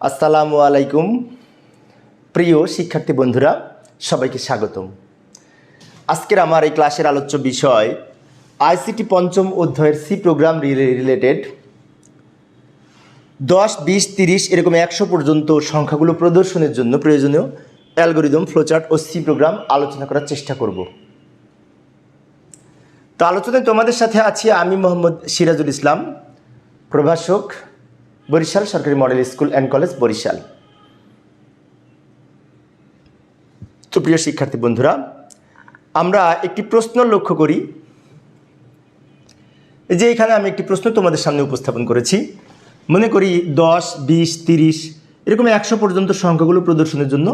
আসসালামু আলাইকুম। প্রিয় শিক্ষার্থী বন্ধুরা, সবাইকে স্বাগতম। আজকের আমার এই ক্লাসের আলোচ্য বিষয়, আইসিটি পঞ্চম অধ্যায়ের সি প্রোগ্রাম রিলেটেড। দশ, বিশ, তিরিশ, এরকম একশো পর্যন্ত সংখ্যাগুলো প্রদর্শনের জন্য প্রয়োজনীয় অ্যালগোরিদম, ফ্লোচার্ট ও সি প্রোগ্রাম আলোচনা করার চেষ্টা করব। তো আলোচনায় তোমাদের সাথে আছি আমি মোহাম্মদ সিরাজুল ইসলাম, প্রভাষক। বরিশাল সরকারি model school and college Barisal. তো প্রিয় শিক্ষার্থী বন্ধুরা, আমরা একটি প্রশ্ন লক্ষ্য করি। যে এখানে আমি একটি প্রশ্ন তোমাদের সামনে উপস্থাপন করেছি। মনে করি দশ, বিশ, তিরিশ, এরকম একশো পর্যন্ত সংখ্যাগুলো প্রদর্শনের জন্য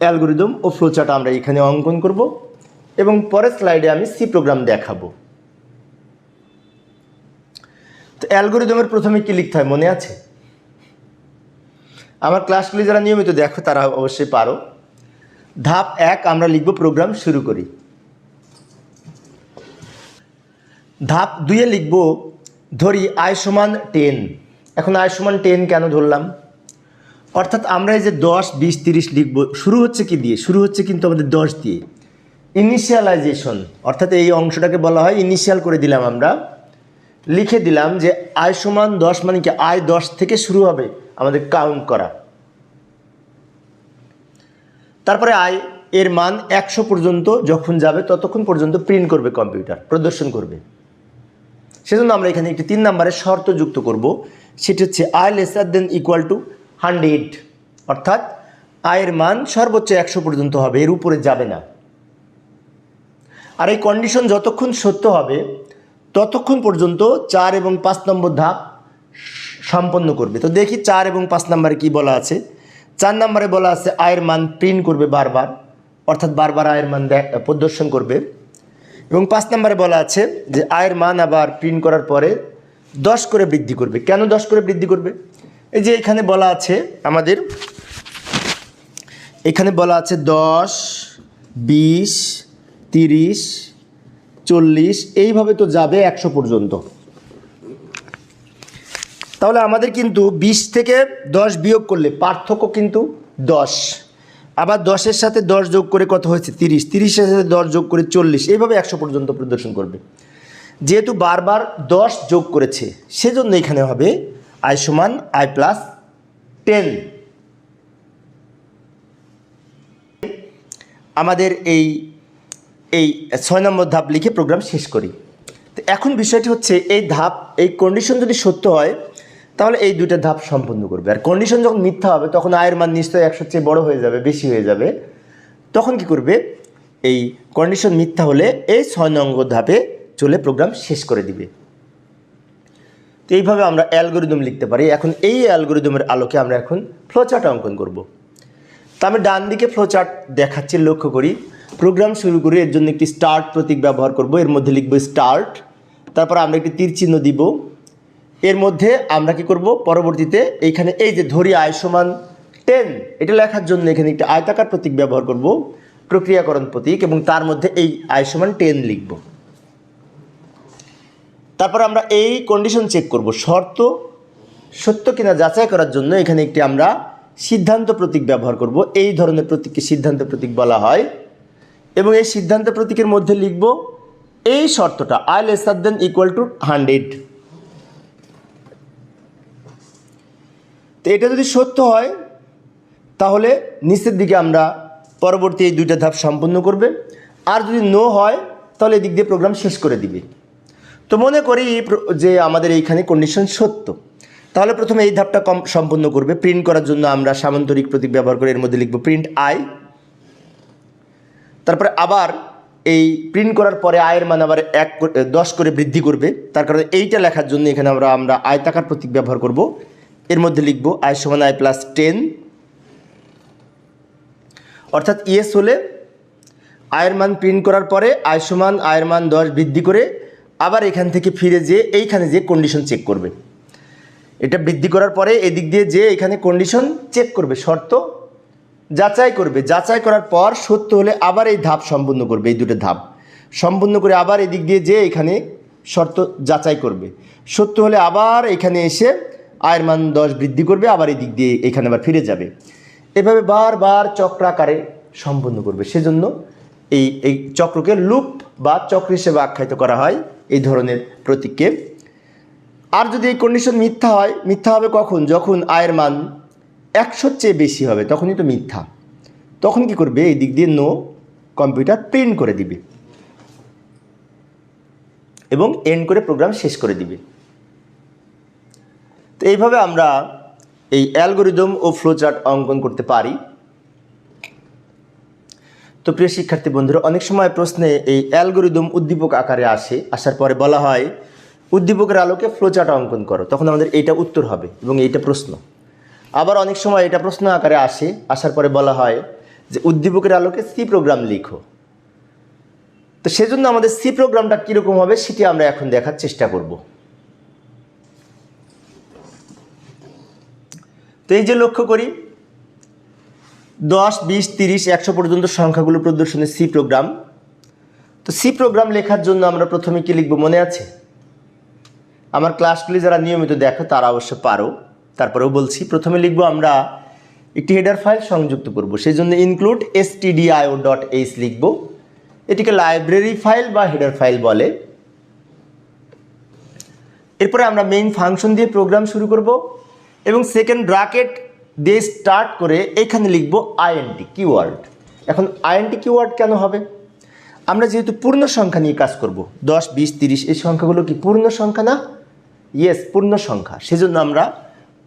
অ্যালগোরিদম ও ফ্লোচার্ট আমরা এখানে অঙ্কন করব এবং পরের স্লাইডে আমি সি প্রোগ্রাম দেখাবো। তো অ্যালগোরিদমের প্রথমে কি লিখতে হয় মনে আছে? আমার ক্লাসগুলি যারা নিয়মিত দেখো, তারা অবশ্যই পারো। ধাপ এক, আমরা লিখব প্রোগ্রাম শুরু করি। ধাপ দুইয়ে লিখব, ধরি আয় সমান টেন এখন আয় সমান টেন কেন ধরলাম? অর্থাৎ আমরা এই যে দশ, বিশ, তিরিশ লিখব, শুরু হচ্ছে কি দিয়ে? শুরু হচ্ছে কিন্তু আমাদের দশ দিয়ে। ইনিশিয়ালাইজেশন অর্থাৎ এই অংশটাকে বলা হয় ইনিশিয়াল করে দিলাম আমরা। লিখে দিলাম যে আয় সমান দশ মানে কি আয় দশ থেকে শুরু হবে। কাউন্ট করা। তারপরে আয়, এর মান একশো পর্যন্ত যখন যাবে ততক্ষণ পর্যন্ত প্রিন্ট করবে কম্পিউটার প্রদর্শন করবে। সেজন্য আমরা এখানে একটি তিন নম্বরের শর্ত যুক্ত করব। সেটি হচ্ছে I lesser than equal to hundred অর্থাৎ আয়ের মান সর্বোচ্চ একশো পর্যন্ত হবে, এর উপরে যাবে না। আর এই কন্ডিশন যতক্ষণ সত্য হবে, ততক্ষণ পর্যন্ত চার এবং পাঁচ নম্বর ধাপ সম্পন্ন করবে। তো দেখি চার এবং পাঁচ নম্বরে কি বলা আছে? চার নম্বরে বলা আছে আয়ের মান প্রিন্ট করবে বারবার, অর্থাৎ বারবার আয়ের মান প্রদর্শন করবে। এবং পাঁচ নম্বরে বলা আছে যে আয়ের মান আবার প্রিন্ট করার পরে দশ করে বৃদ্ধি করবে। কেন দশ করে বৃদ্ধি করবে? এই যে এখানে বলা আছে আমাদের, এখানে বলা আছে দশ, বিশ, তিরিশ, চল্লিশ, এইভাবে তো যাবে একশো পর্যন্ত। তাহলে আমাদের কিন্তু বিশ থেকে দশ বিয়োগ করলে পার্থক্য কিন্তু দশ। আবার দশের সাথে দশ যোগ করে কত হয়েছে? তিরিশ। তিরিশের সাথে দশ যোগ করে চল্লিশ। এইভাবে একশো পর্যন্ত প্রদর্শন করবে। যেহেতু বারবার দশ যোগ করেছে, সেজন্য এখানে হবে আই সমান আই প্লাস টেন। আমাদের এই এই ছয় নম্বর ধাপ লিখে প্রোগ্রাম শেষ করি। তো এখন বিষয়টি হচ্ছে এই ধাপ, এই কন্ডিশন যদি সত্য হয় তাহলে এই দুইটা ধাপ সম্পন্ন করবে। আর কন্ডিশন যখন মিথ্যা হবে, তখন আয়ের মান নিশ্চয়ই একশোর চেয়ে বড় হয়ে যাবে, বেশি হয়ে যাবে। তখন কি করবে? এই কন্ডিশন মিথ্যা হলে এই ছয় নম্বর ধাপে চলে প্রোগ্রাম শেষ করে দিবে। তো এইভাবে আমরা অ্যালগোরিদম লিখতে পারি। এখন এই অ্যালগোরিদমের আলোকে আমরা এখন ফ্লোচার্ট অঙ্কন করব। তা আমি ডান দিকে ফ্লোচার্ট দেখাচ্ছি, লক্ষ্য করি। প্রোগ্রাম শুরু করি, এর জন্য একটি স্টার্ট প্রতীক ব্যবহার করব। এর মধ্যে লিখব স্টার্ট তারপর আমরা একটি তীর চিহ্ন দিব। এর মধ্যে আমরা কি করব? পরবর্তীতে এইখানে এই যে ধরি আয় সমান টেন এটা লেখার জন্য এখানে একটি আয়তাকার প্রতীক ব্যবহার করব, প্রক্রিয়াকরণ প্রতীক, এবং তার মধ্যে এই আয় সমান টেন লিখব। তারপর আমরা এই কন্ডিশন চেক করব, শর্ত সত্য কিনা যাচাই করার জন্য এখানে একটি আমরা সিদ্ধান্ত প্রতীক ব্যবহার করব, এই ধরনের প্রতীককে সিদ্ধান্ত প্রতীক বলা হয়, এবং এই সিদ্ধান্ত প্রতীকের মধ্যে লিখব, এই শর্তটা I lesser than equal to hundred তো এটা যদি সত্য হয়, তাহলে নিচের দিকে আমরা পরবর্তী এই দুইটা ধাপ সম্পন্ন করবে। আর যদি নো হয়, তাহলে এদিক দিয়ে প্রোগ্রাম শেষ করে দিবে। তো মনে করি যে আমাদের এইখানে কন্ডিশন সত্য। তাহলে প্রথমে এই ধাপটা কম সম্পন্ন করবে। প্রিন্ট করার জন্য আমরা সামান্তরিক প্রতীক ব্যবহার করে এর মধ্যে লিখব প্রিন্ট আই তারপরে আবার এই প্রিন্ট করার পরে আয়ের মান আবার এক দশ করে বৃদ্ধি করবে। তার কারণে এইটা লেখার জন্য এখানে আমরা আমরা আয়তাকার প্রতীক ব্যবহার করব। এর মধ্যে লিখব আয় সমান আই প্লাস টেন অর্থাৎ ইয়েস হলে আয়ের মান প্রিন্ট করার পরে আয় সমান আয়ের মান দশ বৃদ্ধি করে আবার এখান থেকে ফিরে যেয়ে এইখানে যে কন্ডিশন চেক করবে। এটা বৃদ্ধি করার পরে এদিক দিয়ে যে এখানে কন্ডিশন চেক করবে, শর্ত যাচাই করবে। যাচাই করার পর সত্য হলে আবার এই ধাপ সম্পূর্ণ করবে, এই দুটো ধাপ। সম্পূর্ণ করে আবার এদিক দিয়ে যে এখানে শর্ত যাচাই করবে। সত্য হলে আবার এখানে এসে আয়ের মান দশ বৃদ্ধি করবে, আবার এই দিক দিয়ে এখানে আবার ফিরে যাবে। এভাবে বারবার চক্রাকারে সম্পন্ন করবে। সেজন্য এই এই চক্রকে লুপ বা চক্র হিসেবে আখ্যায়িত করা হয় এই ধরনের প্রতীককে। আর যদি এই কন্ডিশন মিথ্যা হয়, মিথ্যা হবে কখন? যখন আয়ের মান একশোর চেয়ে বেশি হবে, তখনই তো মিথ্যা। তখন কি করবে? এই দিক দিয়ে নো কম্পিউটার প্রিন্ট করে দিবে। এবং এন্ড করে প্রোগ্রাম শেষ করে দিবে। এইভাবে আমরা এই অ্যালগোরিদম ও ফ্লোচার্ট অঙ্কন করতে পারি। তো প্রিয় শিক্ষার্থী বন্ধুরা, অনেক সময় প্রশ্নে এই অ্যালগোরিদম উদ্দীপক আকারে আসে, আসার পরে বলা হয়, উদ্দীপকের আলোকে ফ্লোচার্ট অঙ্কন করো। তখন আমাদের এইটা উত্তর হবে এবং এইটা প্রশ্ন। আবার অনেক সময় এটা প্রশ্ন আকারে আসে, আসার পরে বলা হয় যে উদ্দীপকের আলোকে সি প্রোগ্রাম লিখো। তো সেজন্য আমাদের সি প্রোগ্রামটা কীরকম হবে সেটি আমরা এখন দেখার চেষ্টা করব। তো এই যে লক্ষ্য করি, দশ, বিশ, তিরিশ, একশো পর্যন্ত সংখ্যাগুলো প্রদর্শনের সি প্রোগ্রাম তো সি প্রোগ্রাম লেখার জন্য আমরা প্রথমে কী লিখব মনে আছে? আমার ক্লাসগুলি যারা নিয়মিত দেখো, তারা অবশ্য পারো। তারপরেও বলছি, প্রথমে লিখব আমরা একটি হেডার ফাইল সংযুক্ত করব। সেই জন্য include S TDIO dot H লিখব। এটিকে লাইব্রেরি ফাইল বা হেডার ফাইল বলে। এরপরে আমরা মেইন ফাংশন দিয়ে প্রোগ্রাম শুরু করব। এবং সেকেন্ড ব্রাকেট দিয়ে স্টার্ট করে এখানে লিখব আইএনটি কিওয়ার্ড এখন আইএনটি কিওয়ার্ড কেন হবে? আমরা যেহেতু পূর্ণ সংখ্যা নিয়ে কাজ করব, দশ, বিশ, তিরিশ, এই সংখ্যাগুলো কি পূর্ণ সংখ্যা না? ইয়েস পূর্ণ সংখ্যা। সেজন্য আমরা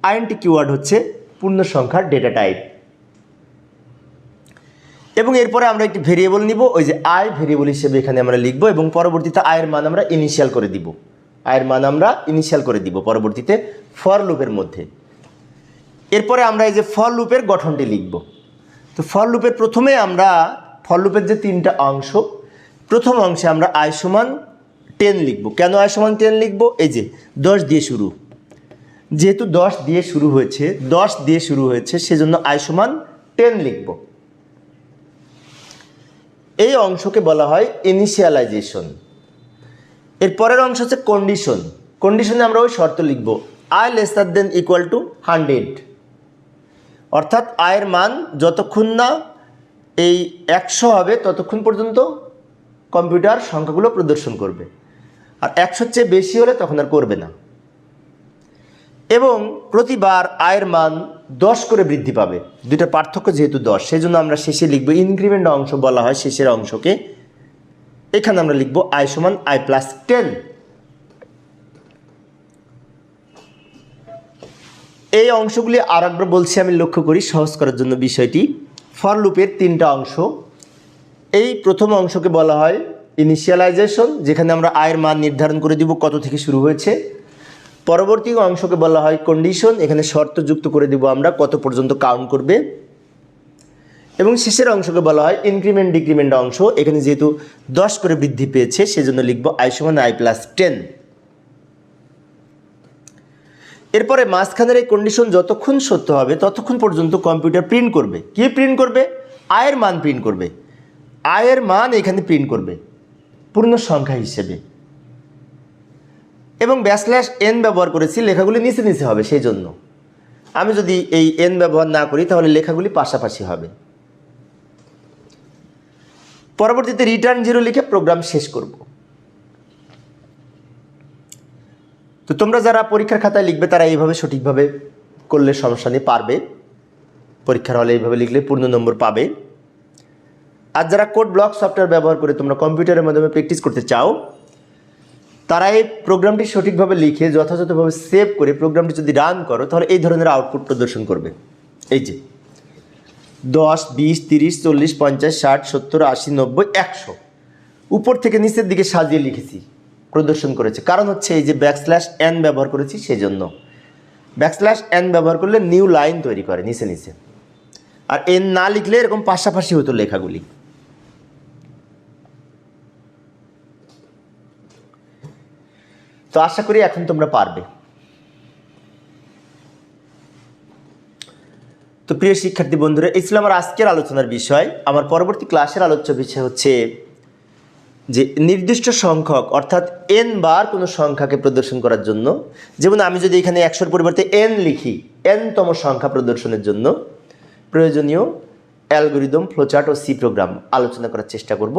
আইএনটি কিওয়ার্ড হচ্ছে পূর্ণ সংখ্যার ডেটা টাইপ এবং এরপরে আমরা একটি ভেরিয়েবল নিব, ওই যে আয় ভেরিয়েবল হিসেবে এখানে আমরা লিখব এবং পরবর্তীতে আয়ের মান আমরা ইনিশিয়াল করে দিব। আয়ের মান আমরা ইনিশিয়াল করে দিব পরবর্তীতে ফর লুপের মধ্যে। এরপরে আমরা এই যে ফর লুপের গঠনটি লিখব। তো ফর লুপের প্রথমে আমরা ফর লুপের যে তিনটা অংশ, প্রথম অংশে আমরা আয় সমান টেন লিখব। কেন আয় সমান টেন লিখব? এই যে দশ দিয়ে শুরু। যেহেতু দশ দিয়ে শুরু হয়েছে, দশ দিয়ে শুরু হয়েছে, সেজন্য আয় সমান টেন লিখব। এই অংশকে বলা হয় ইনিশিয়ালাইজেশন এর পরের অংশ হচ্ছে কন্ডিশন কন্ডিশনে আমরা ওই শর্ত লিখব I lesser than equal to hundred অর্থাৎ আয়ের মান যতক্ষণ না এই একশো হবে, ততক্ষণ পর্যন্ত কম্পিউটার সংখ্যাগুলো প্রদর্শন করবে। আর একশোর চেয়ে বেশি হলে তখন আর করবে না। এবং প্রতিবার আয়ের মান দশ করে বৃদ্ধি পাবে। দুইটা পার্থক্য যেহেতু দশ সেই জন্য আমরা শেষে লিখব ইনক্রিমেন্ট অংশ বলা হয় শেষের অংশকে। এখানে আমরা লিখব আই সমান আই প্লাস টেন এই অংশগুলি আর একবার বলছি, আমি লক্ষ্য করি সহজ করার জন্য বিষয়টি। ফর লুপের তিনটা অংশ। এই প্রথম অংশকে বলা হয় ইনিশিয়ালাইজেশন যেখানে আমরা আয়ের মান নির্ধারণ করে দিব কত থেকে শুরু হয়েছে। পরবর্তী অংশকে বলা হয় কন্ডিশন এখানে শর্ত যুক্ত করে দিব আমরা কত পর্যন্ত কাউন্ট করবে। এবং শেষের অংশকে বলা হয় ইনক্রিমেন্ট ডিক্রিমেন্ট অংশ, এখানে যেহেতু দশ করে বৃদ্ধি পেয়েছে, সেজন্য লিখব আই সমান আই প্লাস টেন এরপরে মাঝখানের এই কন্ডিশন যতক্ষণ সত্য হবে, ততক্ষণ পর্যন্ত কম্পিউটার প্রিন্ট করবে। কি প্রিন্ট করবে? আয়ের মান প্রিন্ট করবে। আয়ের মান এখানে প্রিন্ট করবে। পূর্ণ সংখ্যা হিসেবে। এবং ব্যাসল্যাশ এন ব্যবহার করেছি, লেখাগুলি নিচে নিচে হবে সেই জন্য আমি যদি এই এন ব্যবহার না করি, তাহলে লেখাগুলি পাশাপাশি হবে। পরবর্তীতে রিটার্ন জিরো লিখে প্রোগ্রাম শেষ করব। তো তোমরা যারা পরীক্ষার খাতায় লিখবে, তারা এইভাবে সঠিকভাবে করলে সমস্যা নিয়ে পারবে। পরীক্ষার হলে এইভাবে লিখলে পূর্ণ নম্বর পাবে। আর যারা কোড ব্লক সফটওয়্যার ব্যবহার করে তোমরা কম্পিউটারের মাধ্যমে প্র্যাকটিস করতে চাও, তারা এই প্রোগ্রামটি সঠিকভাবে লিখে, যথাযথভাবে সেভ করে প্রোগ্রামটি যদি রান করো, তাহলে এই ধরনের আউটপুট প্রদর্শন করবে। এই যে, দশ, বিশ, তিরিশ, চল্লিশ, পঞ্চাশ, ষাট, সত্তর, আশি, নব্বই, একশো। উপর থেকে নিচের দিকে সাজিয়ে লিখেছি। প্রদর্শন করেছে। কারণ হচ্ছে এই যে ব্যাকস্ল্যাশ এন ব্যবহার করেছি সেজন্য। ব্যাকস্ল্যাশ এন ব্যবহার করলে নিউ লাইন তৈরি করে নিচে নিচে। আর এন না লিখলে এরকম পাশাপাশি হতো লেখাগুলি। তো আশা করি এখন তোমরা পারবে। তো প্রিয় শিক্ষার্থী বন্ধুরা, এই ছিল আমার আজকের আলোচনার বিষয়। আমার পরবর্তী ক্লাসের আলোচ্য বিষয় হচ্ছে যে নির্দিষ্ট সংখ্যক, অর্থাৎ এন বার কোনো সংখ্যাকে প্রদর্শন করার জন্য, যেমন আমি যদি এখানে একশোর পরিবর্তে এন লিখি এনতম সংখ্যা প্রদর্শনের জন্য, প্রয়োজনীয় অ্যালগোরিদম, ফ্লোচার্ট ও সি প্রোগ্রাম আলোচনা করার চেষ্টা করব,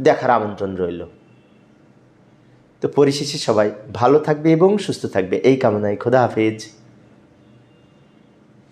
দেখার আমন্ত্রণ রইল। তো পরিশেষে সবাই ভালো থাকবে এবং সুস্থ থাকবে। এই কামনায় খোদা হাফেজ।